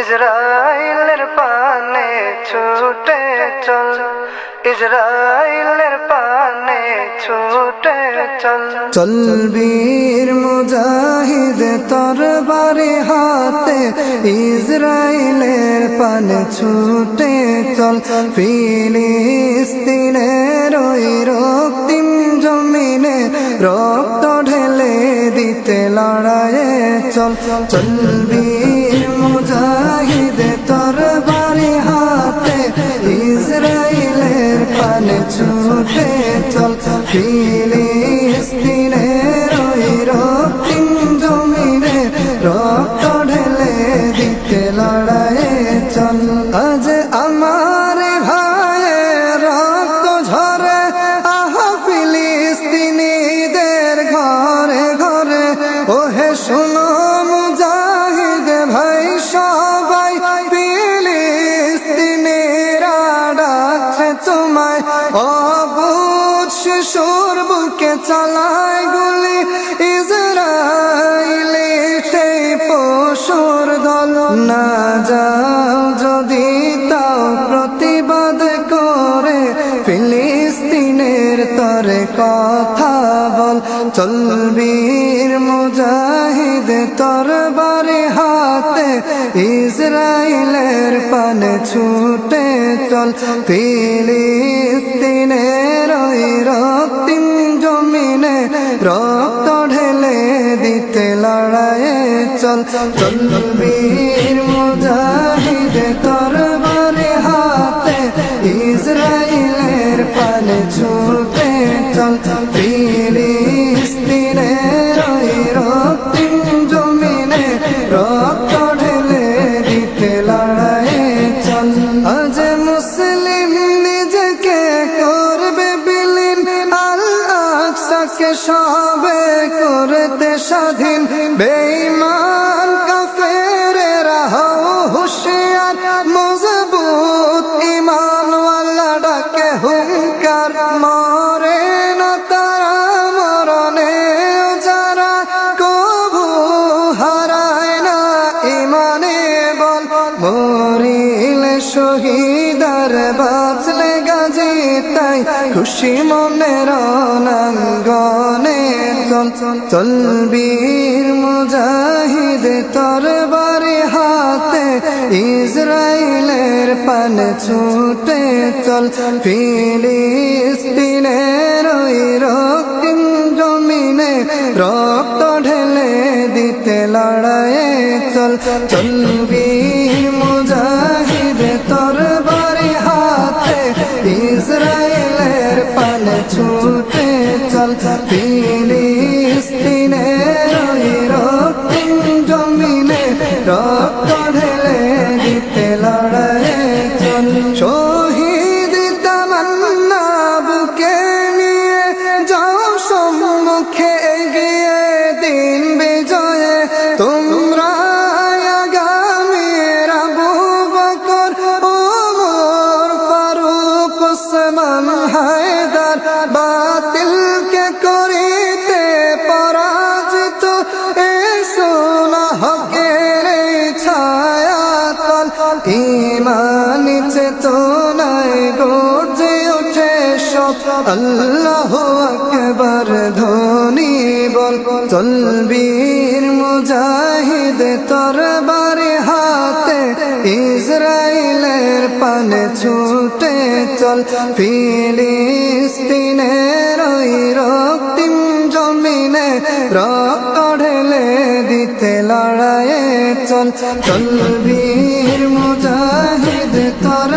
ইসরায়েলের পানে ছুটে চল। ইসরায়েলের পানে ছুটে চল। চলবীর মুজাহিদ, তোর বাড়ি হাতে ইসরায়েলের পানে ছুটে চল। ফিলিস্তিনের ওই রক্তিম জমিনে রক্ত ঢেলে দিতে লড়াইয়ে চল। চলবীর মুজাহিদ ছুটে চল ফিলিস্তিনের ওই রক্তিম জমিনে রক্ত ঢেলে দিতে লড়াইয়ে চল। আজ আমার ভাইয়ের রক্ত ঝরে, আহ ফিলিস্তিনিদের ঘরে ঘরে। ওহে শুনো মুজাহিদ ভাই, সবাই শিশুর বুকে চালায় গুলি ইসরায়েলি সেই পশুর দল। না যাও যদি তাও প্রতিবাদ করে, ফিলিস্তিনের তরে কথা বল। চলবীর মুজাহিদ, তোর বারে হাতে ইসরায়েলের পানে ছুটে চল। ফিলিস্তিনের রক্ত ঢেলে দিতে লড়াইয়ে চল। চলবীর মুজাহিদ তরবারে হাতে ইসরায়েলের পানে ছুটে চল। সবে করতে স্বাধীন বেঈমান। তাই খুশি মনের অনাঙ্গনে চল চল বীর মুজাহিদ তোর বাড়ি হাতে ইসরায়েলের পানে ছুটে চল, ফিলিস্তিনের ওই রক্তিম জমিনে রক্ত ঢেলে দিতে লড়াইয়ে চল চল শহীদ তামান্না বুকে নিয়ে যাও সম্মুখে এগিয়ে দিন বিজয়ে। তোমরা আগামীর আবু বকর, ওমর ফারুক, ওসমান হায়দার বাতিলকে করিতে পরাজিত এসো না হকের এই ছায়া তল ইমানি আল্লাহ আকবার ধ্বনি বল। চলবীর মুজাহিদ তোর বারে হাতে ইসরায়েলের পানে ছুটে চল। ফিলিস্তিনের ওই রক্তিম জমিনে রক্ত ঢেলে দিতে লড়াইয়ে চল। চলবীর মুজাহিদ তোর